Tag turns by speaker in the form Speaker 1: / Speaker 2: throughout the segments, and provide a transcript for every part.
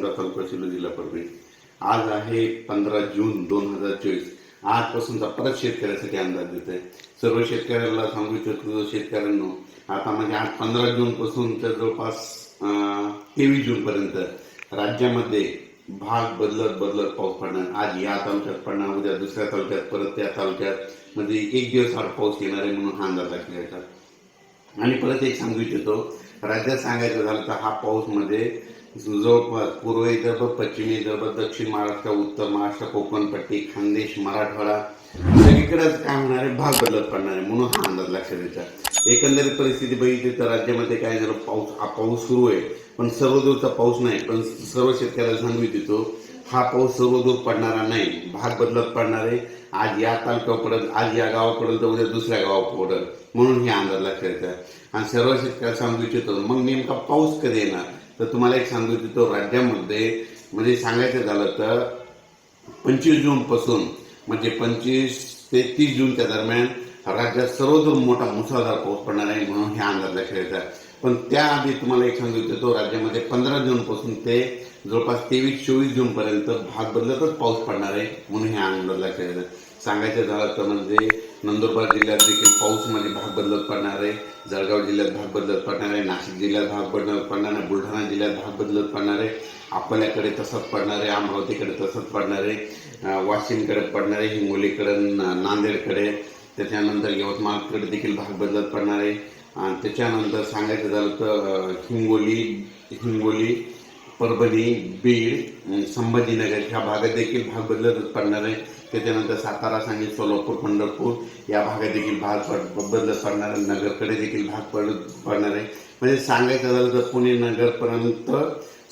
Speaker 1: समजा तालुका शिलो जिल्हा परभणी. आज आहे पंधरा जून दोन हजार चोवीस. आजपासूनचा परत शेतकऱ्यासाठी अंदाज देत आहे सर्व शेतकऱ्याला सांगू इच्छितो शेतकऱ्यांनो आता म्हणजे आज पंधरा जून पासून तर जवळपास तेवीस जून पर्यंत राज्यामध्ये भाग बदलत बदलत पाऊस पडणार. आज या तालुक्यात पडणार उद्या दुसऱ्या तालुक्यात परत त्या तालुक्यात. म्हणजे एक दिवस आड पाऊस येणार आहे म्हणून हा अंदाज लागला आणि परत एक सांगू इच्छितो राज्यात सांगायचं झालं तर हा पाऊसमध्ये जवळपास पूर्व विदर्भ पश्चिम विदर्भ दक्षिण महाराष्ट्र उत्तर महाराष्ट्र कोकण पट्टी खानदेश मराठवाडा सगळीकडेच काय होणार आहे? भाग बदलत पडणार आहे. म्हणून हा अंदाज लक्षात द्यायचा एकंदरीत परिस्थिती बघितली तर राज्यामध्ये काय झालं पाऊस हा पाऊस सुरू आहे पण सर्व दूरचा पाऊस नाही पण सर्व शेतकऱ्याला सांगू इच्छितो हा पाऊस सर्व दूर पडणारा नाही. भाग बदलत पडणार आहे. आज या तालुक्यावर पडत आज या गावा पडेल तर उद्या दुसऱ्या गावात पडेल म्हणून हे अंदाज लक्षात येतात आणि सर्व शेतकऱ्याला सांगू इच्छितो मग नेमका पाऊस कधी येणार? तर तुम्हाला एक सांगू इच्छितो राज्यामध्ये म्हणजे सांगायचं झालं तर पंचवीस जून पासून म्हणजे पंचवीस ते तीस जूनच्या दरम्यान राज्यात सर्वदूर मोठा मुसळधार पाऊस पडणार आहे म्हणून हे अंदाज लक्षात येतात पण त्याआधी तुम्हाला एक सांगू इच्छितो राज्यामध्ये पंधरा जून पासून ते जवळपास तेवीस चोवीस जून पर्यंत भाग बदलतच पाऊस पडणार आहे म्हणून हे अंदाज लक्षात येतात सांगायचं झालं तर म्हणजे नंदुरबार जिल्ह्यात देखील पाऊस म्हणजे भाग बदलत पडणार आहे. जळगाव जिल्ह्यात भाग बदलत पडणार आहे. नाशिक जिल्ह्यात भाग बदलत पडणार आहे. बुलढाणा जिल्ह्यात भाग बदलत पडणार आहे. अकोल्याकडे तसंच पडणार आहे. अमरावतीकडे तसंच पडणार आहे. वाशिमकडे पडणार आहे. हिंगोलीकडे नांदेडकडे. त्याच्यानंतर यवतमाळकडे देखील भाग बदलत पडणार आहे. आणि त्याच्यानंतर सांगायचं झालं तर हिंगोली हिंगोली परभणी बीड संभाजीनगर ह्या भागात देखील भाग बदलत पडणार आहे. त्याच्यानंतर सातारा सांगली सोलापूर पंढरपूर या भागात देखील भाग पड- बदलत पडणार आहे. नगरकडे देखील भाग पडत पडणार आहे. म्हणजे सांगायचं झालं तर पुणे नगरपर्यंत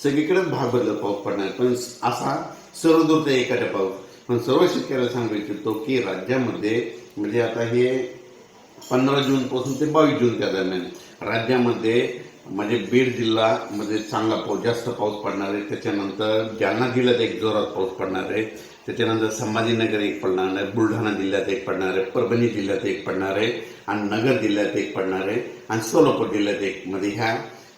Speaker 1: सगळीकडेच भाग बदलत पाऊस पडणार आहे. पण असा सर्व दूर ते एखाद्या पाऊस पण सर्व शेतकऱ्याला सांगू इच्छितो की राज्यामध्ये म्हणजे आता हे पंधरा जूनपासून ते बावीस जूनच्या दरम्यान राज्यामध्ये म्हणजे बीड जिल्हा मध्ये चांगला पाऊस जास्त पाऊस पडणार आहे. त्याच्यानंतर जालना जिल्ह्यात एक जोरात पाऊस पडणार आहे. त्याच्यानंतर संभाजीनगर एक पडणार आहे बुलढाणा जिल्ह्यात एक पडणार आहे परभणी जिल्ह्यात एक पडणार आहे आणि नगर जिल्ह्यात एक पडणार आहे आणि सोलापूर जिल्ह्यात एक मध्ये ह्या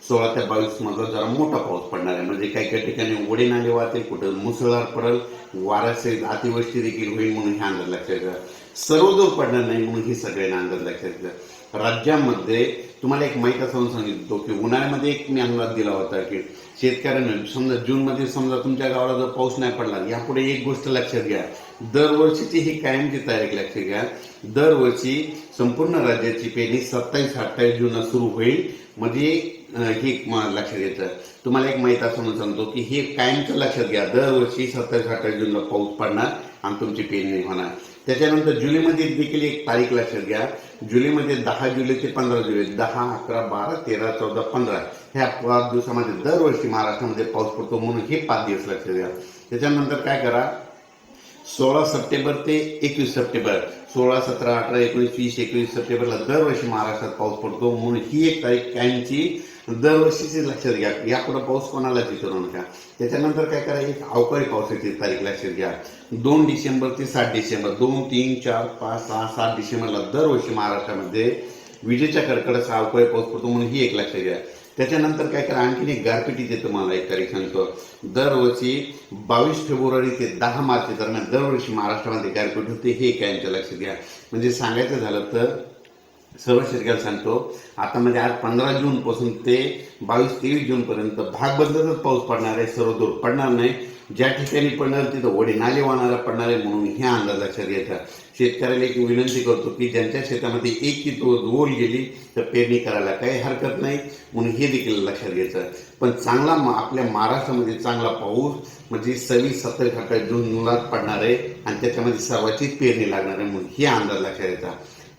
Speaker 1: सोळा ते बावीस मधला जरा मोठा पाऊस पडणार आहे. म्हणजे काही काही ठिकाणी ओढे नाले वाहते कुठं मुसळधार पडेल वाऱ्याचे अतिवृष्टी देखील होईल म्हणून हे अंदाज लक्षात घ्या सर्वदूर पडणार नाही म्हणून ही सगळ्यांना अंदाज लक्षात घ्या राज्यामध्ये तुम्हाला एक माहीत असं सांगितलं की उन्हाळ्यामध्ये एक मी अंदाज दिला होता की शेतकऱ्यांना समजा जूनमध्ये समजा तुमच्या गावाला जर पाऊस नाही पडला यापुढे एक गोष्ट लक्षात घ्या. दरवर्षीची ही कायमची तारीख लक्षात घ्या. दरवर्षी संपूर्ण राज्याची पेरणी सत्तावीस अठ्ठावीस जूनला सुरू होईल. म्हणजे हे लक्षात येतं. तुम्हाला एक माहीत असं म्हणून सांगतो की हे कायमचं लक्षात घ्या. दरवर्षी सत्तावीस अठ्ठावीस जूनला पाऊस पडणार आणि तुमची पेरणी होणार. त्याच्यानंतर जुलैमध्ये देखील एक तारीख लक्षात घ्या. जुलैमध्ये दहा जुलै ते पंधरा जुलै दहा अकरा बारा तेरा चौदा पंधरा ह्या पाच दिवसामध्ये दरवर्षी महाराष्ट्रामध्ये पाऊस पडतो म्हणून हे पाच दिवस लक्षात घ्या. त्याच्यानंतर काय करा? सोळा सप्टेंबर ते एकवीस सप्टेंबर सोळा सतरा अठरा एकोणीस वीस एकवीस सप्टेंबरला दरवर्षी महाराष्ट्रात पाऊस पडतो म्हणून ही एक तारीख कायमची दरवर्षीचे लक्षात घ्या. यापुढे पाऊस कोणालाच विचारू नका त्याच्यानंतर काय करा एक अवकाळी पावसाची तारीख लक्षात घ्या. दोन डिसेंबर ते सात डिसेंबर. दोन तीन चार पाच सहा सात डिसेंबरला दरवर्षी महाराष्ट्रामध्ये विजेच्या कडकडाचा अवकाळी पाऊस पडतो म्हणून ही एक लक्षात घ्या. त्याच्यानंतर काय करा? आणखीन एक गारपिटीचे तुम्हाला एक तारीख सांगतो. दरवर्षी बावीस फेब्रुवारी ते दहा मार्च दरम्यान दरवर्षी महाराष्ट्रामध्ये गारपीट होते. हे कायमच्या लक्षात घ्या. म्हणजे सांगायचं झालं तर सर्व शेतकऱ्याला सांगतो आता म्हणजे आज पंधरा जून पासून ते बावीस तेवीस जून पर्यंत भाग बदलतच पाऊस पडणार आहे सर्व दूर पडणार नाही. ज्या ठिकाणी पडणार तिथं ओढे नाले वाहणारा पडणार आहे म्हणून हे अंदाज लक्षात घ्यायचा शेतकऱ्याला एक विनंती करतो की ज्यांच्या शेतामध्ये एक की दोन ओल गेली तर पेरणी करायला काही हरकत नाही म्हणून हे देखील लक्षात घ्यायचं पण चांगला आपल्या महाराष्ट्रामध्ये चांगला पाऊस म्हणजे सव्वीस सत्तावीस अठ्ठावीस मुलात पडणार आहे आणि त्याच्यामध्ये सर्वाचीच पेरणी लागणार आहे म्हणून हे अंदाज लक्षात घ्यायचा